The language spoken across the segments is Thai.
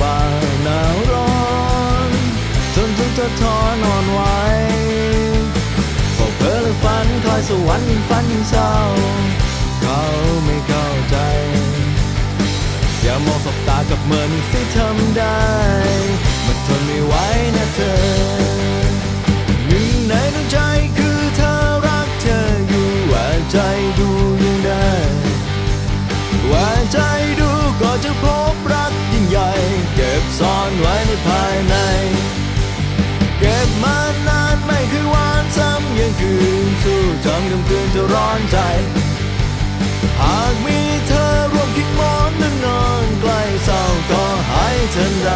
บ่าหนาวร้อนจนถึงจะทอนออนไหวพอเพ้อและฝันคอยสวรรค์ฝันเศร้า เขาไม่เข้าใจ อย่ามองสบตากับเหมือนที่ทำได้ มันทนไม่ไหวนะเธอ ภายใน เก็บมานานไม่เคยหวานซ้ำยังคืนสู้จำกำคืนจะร้อนใจ หากมีเธอร่วมคิดมอนนั้นนอนใกล้เศร้าก็หายทันใด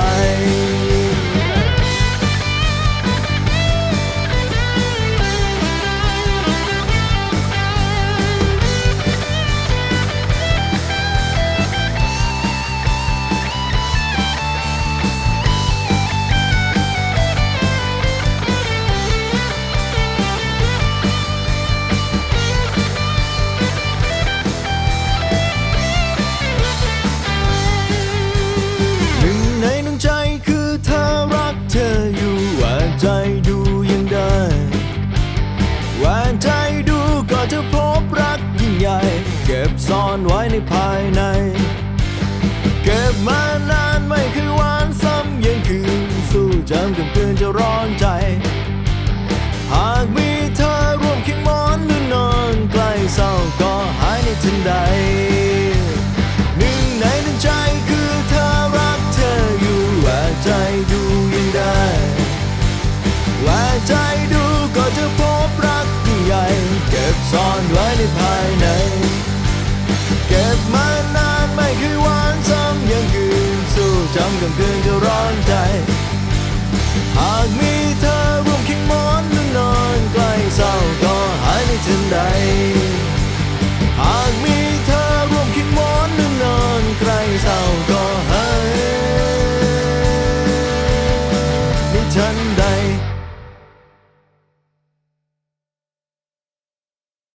เก็บซ่อนไว้ในภายใน เก็บมานานไม่เคยหวานซ้ำยังคืน สู้จำกับคืนจะร้อน กลางคืนจะร้อนใจ หากมี